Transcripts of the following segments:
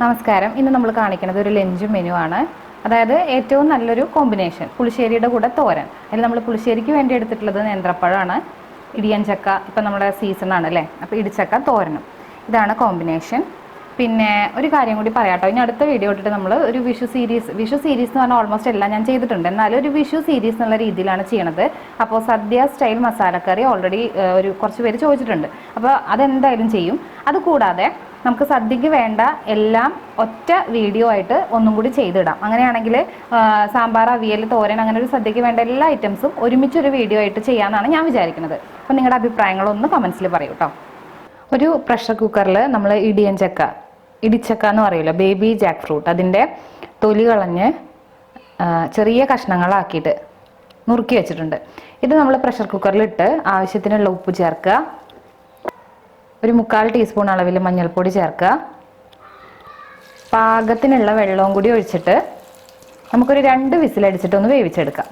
നമസ്കാരം. ഇന്ന് നമ്മൾ കാണിക്കുന്നത് ഒരു ലഞ്ച് മെനു ആണ്. അതായത് ഏറ്റവും നല്ലൊരു കോമ്പിനേഷൻ പുളിശ്ശേരിയുടെ കൂടെ തോരൻ. അതിൽ നമ്മൾ പുളിശ്ശേരിക്ക് വേണ്ടി എടുത്തിട്ടുള്ളത് നേന്ത്രപ്പഴമാണ് ഇടിയൻ ചക്ക ഇപ്പം നമ്മുടെ സീസൺ ആണ് അല്ലേ? അപ്പോൾ ഇടിച്ചക്ക തോരനും. ഇതാണ് കോമ്പിനേഷൻ പിന്നെ ഒരു കാര്യം കൂടി പറയാട്ടോ. ഇനി അടുത്ത വീഡിയോ ഇട്ടിട്ട് നമ്മൾ ഒരു വിഷു സീരീസ് വിഷു സീരീസ് എന്ന് പറഞ്ഞാൽ ഓൾമോസ്റ്റ് എല്ലാം ഞാൻ ചെയ്തിട്ടുണ്ട്. എന്നാലും ഒരു വിഷു സീരീസ് എന്നുള്ള രീതിയിലാണ് ചെയ്യണത്. അപ്പോൾ സദ്യ സ്റ്റൈൽ മസാലക്കറി ഓൾറെഡി ഒരു കുറച്ച് പേര് ചോദിച്ചിട്ടുണ്ട്. അപ്പോൾ അതെന്തായാലും ചെയ്യും. അതുകൂടാതെ നമുക്ക് സദ്യക്ക് വേണ്ട എല്ലാം ഒറ്റ വീഡിയോ ആയിട്ട് ഒന്നും കൂടി ചെയ്തിടാം. അങ്ങനെയാണെങ്കിൽ സാമ്പാർ അവിയൽ തോരൻ അങ്ങനെ ഒരു സദ്യക്ക് വേണ്ട എല്ലാ ഐറ്റംസും ഒരുമിച്ചൊരു വീഡിയോ ആയിട്ട് ചെയ്യാമെന്നാണ് ഞാൻ വിചാരിക്കുന്നത്. അപ്പം നിങ്ങളുടെ അഭിപ്രായങ്ങളൊന്ന് കമൻസിൽ പറയൂ കേട്ടോ ഒരു പ്രഷർ കുക്കറിൽ നമ്മൾ ഇടിയൻ ചക്ക ഇടിച്ചക്ക എന്ന് പറയുമല്ലോ ബേബി ജാക്ക് ഫ്രൂട്ട് അതിന്റെ തൊലി കളഞ്ഞ് ചെറിയ കഷ്ണങ്ങളാക്കിയിട്ട് നുറുക്കി വെച്ചിട്ടുണ്ട്. ഇത് നമ്മൾ പ്രഷർ കുക്കറിലിട്ട് ആവശ്യത്തിനുള്ള ഉപ്പ് ചേർക്കുക. ഒരു മുക്കാൽ ടീസ്പൂൺ അളവിൽ മഞ്ഞൾപ്പൊടി ചേർക്കുക. പാകത്തിനുള്ള വെള്ളവും കൂടി ഒഴിച്ചിട്ട് നമുക്കൊരു രണ്ട് വിസിലടിച്ചിട്ട് ഒന്ന് വേവിച്ചെടുക്കാം.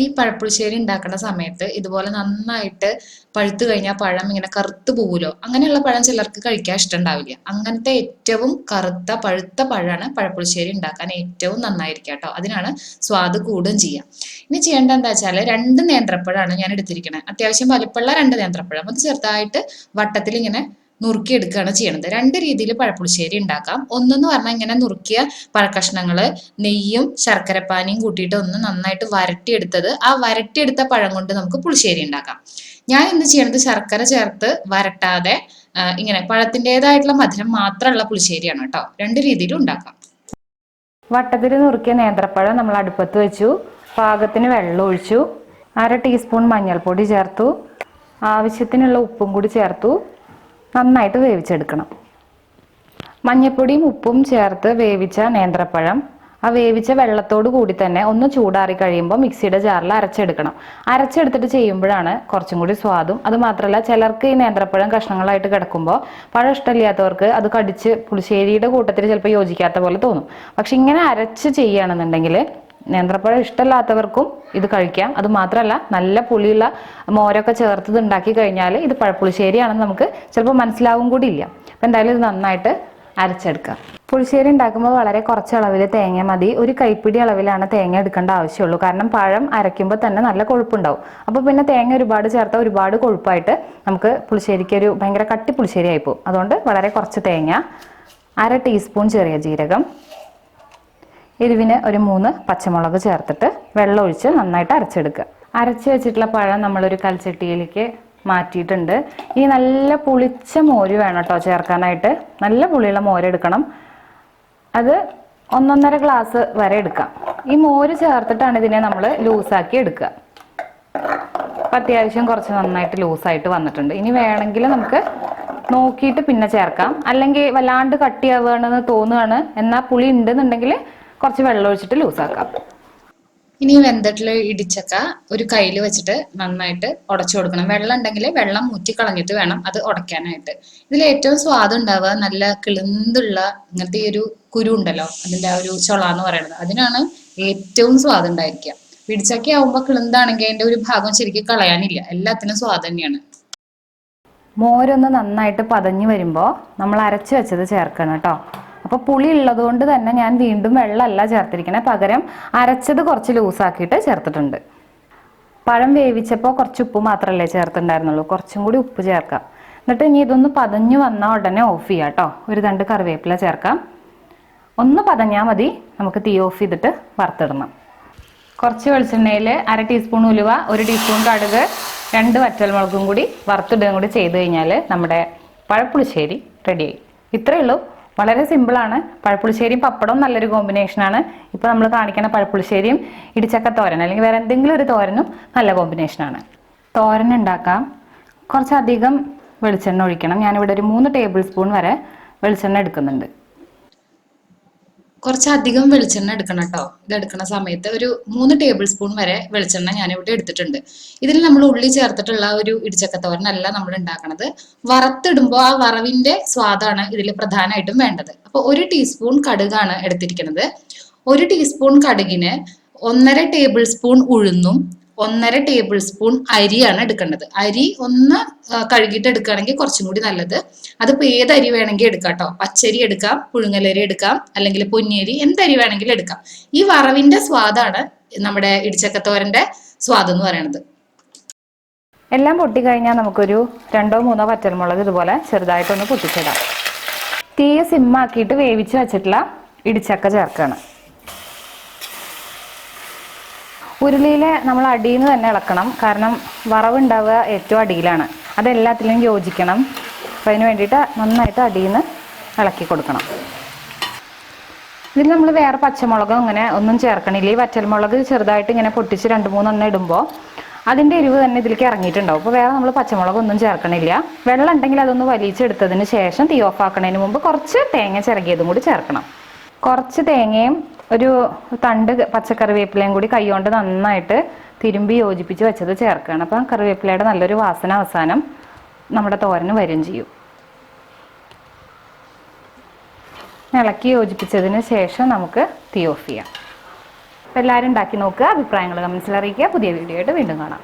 ഈ പഴപ്പുളിശ്ശേരി ഉണ്ടാക്കുന്ന സമയത്ത് ഇതുപോലെ നന്നായിട്ട് പഴുത്തു കഴിഞ്ഞാൽ പഴം ഇങ്ങനെ കറുത്ത് പോവുമല്ലോ അങ്ങനെയുള്ള പഴം ചിലർക്ക് കഴിക്കാൻ ഇഷ്ടമുണ്ടാവില്ല. അങ്ങനത്തെ ഏറ്റവും കറുത്ത പഴുത്ത പഴമാണ് പഴപ്പുളിശ്ശേരി ഉണ്ടാക്കാൻ ഏറ്റവും നന്നായിരിക്കുക കേട്ടോ. അതിനാണ് സ്വാദ് കൂടുകയും ചെയ്യുക. ഇനി ചെയ്യേണ്ടത് എന്താ വെച്ചാൽ രണ്ട് നേന്ത്രപ്പഴമാണ് ഞാൻ എടുത്തിരിക്കുന്നത് അത്യാവശ്യം വലിപ്പമുള്ള രണ്ട് നേന്ത്രപ്പഴം. അത് ചെറുതായിട്ട് വട്ടത്തിൽ ഇങ്ങനെ നുറുക്കി എടുക്കുകയാണ് ചെയ്യണത്. രണ്ട് രീതിയിൽ പഴപ്പുളിശ്ശേരി ഉണ്ടാക്കാം. ഒന്നെന്ന് പറഞ്ഞാൽ ഇങ്ങനെ നുറുക്കിയ പഴക്കഷ്ണങ്ങൾ നെയ്യും ശർക്കരപ്പാനിയും കൂട്ടിയിട്ട് ഒന്ന് നന്നായിട്ട് വരട്ടിയെടുത്തത്. ആ വരട്ടിയെടുത്ത പഴം കൊണ്ട് നമുക്ക് പുളിശ്ശേരി ഉണ്ടാക്കാം. ഞാൻ ഇന്ന് ചെയ്യണത്? ശർക്കര ചേർത്ത് വരട്ടാതെ ഇങ്ങനെ പഴത്തിന്റെതായിട്ടുള്ള മധുരം മാത്രമുള്ള പുളിശ്ശേരിയാണ് കേട്ടോ. രണ്ട് രീതിയിലും ഉണ്ടാക്കാം. വട്ടത്തിൽ നുറുക്കിയ നേന്ത്രപ്പഴം നമ്മൾ അടുപ്പത്ത് വെച്ചു. പാകത്തിന് വെള്ളം ഒഴിച്ചു അര ടീസ്പൂൺ മഞ്ഞൾപ്പൊടി ചേർത്തു ആവശ്യത്തിനുള്ള ഉപ്പും കൂടി ചേർത്തു നന്നായിട്ട് വേവിച്ചെടുക്കണം. മഞ്ഞൾപ്പൊടിയും ഉപ്പും ചേർത്ത് വേവിച്ച നേന്ത്രപ്പഴം ആ വേവിച്ച വെള്ളത്തോട് കൂടി തന്നെ ഒന്ന് ചൂടാറി കഴിയുമ്പോൾ മിക്സിയുടെ ജാറിൽ അരച്ചെടുക്കണം. അരച്ചെടുത്തിട്ട് ചെയ്യുമ്പോഴാണ് കുറച്ചും കൂടി സ്വാദും. അത് മാത്രമല്ല ചിലർക്ക് ഈ നേന്ത്രപ്പഴം കഷ്ണങ്ങളായിട്ട് കിടക്കുമ്പോൾ പഴം ഇഷ്ടമില്ലാത്തവർക്ക് അത് കടിച്ച് പുളിശ്ശേരിയുടെ കൂട്ടത്തിൽ ചിലപ്പോൾ യോജിക്കാത്ത പോലെ തോന്നും. പക്ഷെ ഇങ്ങനെ അരച്ച് ചെയ്യുകയാണെന്നുണ്ടെങ്കിൽ നേന്ത്രപ്പഴം ഇഷ്ടമല്ലാത്തവർക്കും ഇത് കഴിക്കാം. അത് മാത്രമല്ല നല്ല പുളിയുള്ള മോരൊക്കെ ചേർത്തത് ഉണ്ടാക്കി കഴിഞ്ഞാൽ ഇത് പഴപ്പുളിശ്ശേരിയാണെന്ന് നമുക്ക് ചിലപ്പോൾ മനസ്സിലാവും കൂടി ഇല്ല. അപ്പം എന്തായാലും ഇത് നന്നായിട്ട് അരച്ചെടുക്കാം. പുളിശ്ശേരി ഉണ്ടാക്കുമ്പോൾ വളരെ കുറച്ച് അളവിൽ തേങ്ങ മതി. ഒരു കൈപ്പിടി അളവിലാണ് തേങ്ങ എടുക്കേണ്ട ആവശ്യമുള്ളൂ. കാരണം പഴം അരയ്ക്കുമ്പോൾ തന്നെ നല്ല കൊഴുപ്പുണ്ടാവും. അപ്പോൾ പിന്നെ തേങ്ങ ഒരുപാട് ചേർത്താൽ ഒരുപാട് കൊഴുപ്പായിട്ട് നമുക്ക് പുളിശ്ശേരിക്ക് ഒരു ഭയങ്കര കട്ടി പുളിശ്ശേരി ആയിപ്പോവും അതുകൊണ്ട് വളരെ കുറച്ച് തേങ്ങ അര ടീസ്പൂൺ ചെറിയ ജീരകം എരിവിന് ഒരു മൂന്ന് പച്ചമുളക് ചേർത്തിട്ട് വെള്ളം ഒഴിച്ച് നന്നായിട്ട് അരച്ചെടുക്കുക. അരച്ച് വെച്ചിട്ടുള്ള പഴം നമ്മളൊരു കൽച്ചട്ടിയിലേക്ക് മാറ്റിയിട്ടുണ്ട്. ഈ നല്ല പുളിച്ച മോര് വേണം കേട്ടോ ചേർക്കാനായിട്ട്. നല്ല പുളിയുള്ള മോര് എടുക്കണം. അത് ഒന്നൊന്നര ഗ്ലാസ് വരെ എടുക്കാം. ഈ മോര് ചേർത്തിട്ടാണ് ഇതിനെ നമ്മൾ ലൂസാക്കി എടുക്കുക. അപ്പം അത്യാവശ്യം കുറച്ച് നന്നായിട്ട് ലൂസായിട്ട് വന്നിട്ടുണ്ട്. ഇനി വേണമെങ്കിൽ നമുക്ക് നോക്കിയിട്ട് പിന്നെ ചേർക്കാം. അല്ലെങ്കിൽ വല്ലാണ്ട് കട്ടിയാവുകയാണെന്ന് തോന്നുകയാണ്. എന്നാൽ പുളി ഉണ്ടെന്നുണ്ടെങ്കിൽ കുറച്ച് വെള്ളം ഒഴിച്ചിട്ട് ലൂസാക്കാം. ഇനി വെന്തട്ടിൽ ഇടിച്ചക്ക ഒരു കയ്യിൽ വെച്ചിട്ട് നന്നായിട്ട് ഉടച്ചു കൊടുക്കണം. വെള്ളം ഉണ്ടെങ്കിൽ വെള്ളം മുറ്റി കളഞ്ഞിട്ട് വേണം അത് ഉടയ്ക്കാനായിട്ട്. ഇതിൽ ഏറ്റവും സ്വാദം ഉണ്ടാവുക നല്ല കിളിന്തുള്ള ഇങ്ങനത്തെ ഈ ഒരു കുരു ഉണ്ടല്ലോ അതിന്റെ ആ ഒരു ചൊള എന്ന് പറയുന്നത്. അതിനാണ് ഏറ്റവും സ്വാദം ഉണ്ടായിരിക്കുക. ഇടിച്ചക്ക ആവുമ്പോൾ കിളിന്താണെങ്കിൽ അതിന്റെ ഒരു ഭാഗം ശരിക്കും കളയാനില്ല. എല്ലാത്തിനും സ്വാദ് തന്നെയാണ്. മോരൊന്ന് നന്നായിട്ട് പതഞ്ഞു വരുമ്പോ നമ്മൾ അരച്ചു വെച്ചത് ചേർക്കണം കേട്ടോ. അപ്പോൾ പുളി ഉള്ളതുകൊണ്ട് തന്നെ ഞാൻ വീണ്ടും വെള്ളമല്ല ചേർത്തിരിക്കണേ. പകരം അരച്ചത് കുറച്ച് ലൂസാക്കിയിട്ട് ചേർത്തിട്ടുണ്ട്. പഴം വേവിച്ചപ്പോൾ കുറച്ച് ഉപ്പ് മാത്രമല്ലേ ചേർത്തിട്ടുണ്ടായിരുന്നുള്ളൂ. കുറച്ചും കൂടി ഉപ്പ് ചേർക്കാം. എന്നിട്ട് ഇനി ഇതൊന്ന് പതഞ്ഞു വന്ന ഉടനെ ഓഫ് ചെയ്യാം കേട്ടോ ഒരു രണ്ട് കറിവേപ്പില ചേർക്കാം. ഒന്ന് പതഞ്ഞാൽ മതി. നമുക്ക് തീ ഓഫ് ചെയ്തിട്ട് വറുത്തിടണം. കുറച്ച് വെളിച്ചെണ്ണയിൽ അര ടീസ്പൂൺ ഉലുവ ഒരു ടീസ്പൂൺ കടുക് രണ്ട് വറ്റൽമുളകും കൂടി വറുത്തിടുകയും കൂടി ചെയ്ത് കഴിഞ്ഞാൽ നമ്മുടെ പഴപ്പുളിശ്ശേരി റെഡിയായി ഇത്രയേ ഉള്ളൂ. വളരെ സിമ്പിളാണ് പഴപ്പുളിശ്ശേരിയും പപ്പടവും നല്ലൊരു കോമ്പിനേഷനാണ് ഇപ്പോൾ നമ്മൾ കാണിക്കുന്ന പഴപ്പുളിശ്ശേരിയും ഇടിച്ചക്ക തോരൻ അല്ലെങ്കിൽ വേറെ എന്തെങ്കിലും ഒരു തോരനും നല്ല കോമ്പിനേഷനാണ് തോരൻ ഉണ്ടാക്കാം. കുറച്ചധികം വെളിച്ചെണ്ണ ഒഴിക്കണം. ഞാനിവിടെ ഒരു മൂന്ന് ടേബിൾ സ്പൂൺ വരെ വെളിച്ചെണ്ണ എടുക്കുന്നുണ്ട്. കുറച്ചധികം വെളിച്ചെണ്ണ എടുക്കണം കേട്ടോ ഇത് എടുക്കുന്ന സമയത്ത് ഒരു മൂന്ന് ടേബിൾ സ്പൂൺ വരെ വെളിച്ചെണ്ണ ഞാനിവിടെ എടുത്തിട്ടുണ്ട്. ഇതിൽ നമ്മൾ ഉള്ളി ചേർത്തിട്ടുള്ള ഒരു ഇടിച്ചക്കത്തോരനല്ല നമ്മൾ ഉണ്ടാക്കണത്. വറുത്തിടുമ്പോൾ ആ വറവിന്റെ സ്വാദാണ് ഇതിൽ പ്രധാനമായിട്ടും വേണ്ടത്. അപ്പോൾ ഒരു ടീസ്പൂൺ കടുകാണ് എടുത്തിരിക്കുന്നത് ഒരു ടീസ്പൂൺ കടുകിന് ഒന്നര ടേബിൾ സ്പൂൺ ഉഴുന്നും ഒന്നര ടേബിൾ സ്പൂൺ അരിയാണ് എടുക്കേണ്ടത്. അരി ഒന്ന് കഴുകിയിട്ട് എടുക്കുകയാണെങ്കിൽ കുറച്ചും കൂടി നല്ലത്. അതിപ്പോൾ ഏത് അരി വേണമെങ്കിൽ എടുക്കാം കേട്ടോ പച്ചരി എടുക്കാം പുഴുങ്ങലരി എടുക്കാം അല്ലെങ്കിൽ പൊന്നിയരി എന്തരി വേണമെങ്കിലും എടുക്കാം. ഈ വറവിന്റെ സ്വാദാണ് നമ്മുടെ ഇടിച്ചക്കത്തോരന്റെ സ്വാദ് എന്ന് പറയുന്നത് എല്ലാം പൊട്ടി കഴിഞ്ഞാൽ നമുക്കൊരു രണ്ടോ മൂന്നോ പച്ചമുളക് ഇതുപോലെ ചെറുതായിട്ടൊന്ന് പൊട്ടിച്ചിടാം. തീയെ സിമ്മാക്കിയിട്ട് വേവിച്ച് വെച്ചിട്ടുള്ള ഇടിച്ചക്ക ചേർക്കുകയാണ് ഉരുളിയിൽ നമ്മൾ അടിയിൽ നിന്ന് തന്നെ ഇളക്കണം. കാരണം വറവുണ്ടാവുക ഏറ്റവും അടിയിലാണ്. അതെല്ലാത്തിലും യോജിക്കണം. അപ്പം അതിന് വേണ്ടിയിട്ട് നന്നായിട്ട് അടിയിൽ നിന്ന് ഇളക്കി കൊടുക്കണം. ഇതിൽ നമ്മൾ വേറെ പച്ചമുളകോ അങ്ങനെ ഒന്നും ചേർക്കണില്ല ഈ വറ്റൽമുളക് ചെറുതായിട്ട് ഇങ്ങനെ പൊട്ടിച്ച് രണ്ട് മൂന്നെണ്ണം ഇടുമ്പോൾ അതിന്റെ എരിവ് തന്നെ ഇതിലേക്ക് ഇറങ്ങിയിട്ടുണ്ടാവും. അപ്പോൾ വേറെ നമ്മൾ പച്ചമുളക് ഒന്നും ചേർക്കണില്ല. വെള്ളം ഉണ്ടെങ്കിൽ അതൊന്ന് വലിച്ചെടുത്തതിന് ശേഷം തീ ഓഫ് ആക്കണതിന് മുമ്പ് കുറച്ച് തേങ്ങ ചിറകിയതും കൂടി ചേർക്കണം. കുറച്ച് തേങ്ങയും ഒരു തണ്ട് പച്ചക്കറി വേപ്പിലയും കൂടി കൈകൊണ്ട് നന്നായിട്ട് തിരുമ്പി യോജിപ്പിച്ച് വെച്ചത് ചേർക്കുകയാണ്. അപ്പം കറിവേപ്പിലയുടെ നല്ലൊരു വാസന അവസാനം നമ്മുടെ തോരന് വരും ചെയ്യും. ഇളക്കി യോജിപ്പിച്ചതിന് ശേഷം നമുക്ക് തീ ഓഫ് ചെയ്യാം. അപ്പോൾ എല്ലാവരും ഉണ്ടാക്കി നോക്കുക അഭിപ്രായങ്ങൾ കമൻസിൽ അറിയിക്കുക. പുതിയ വീഡിയോ ആയിട്ട് വീണ്ടും കാണാം.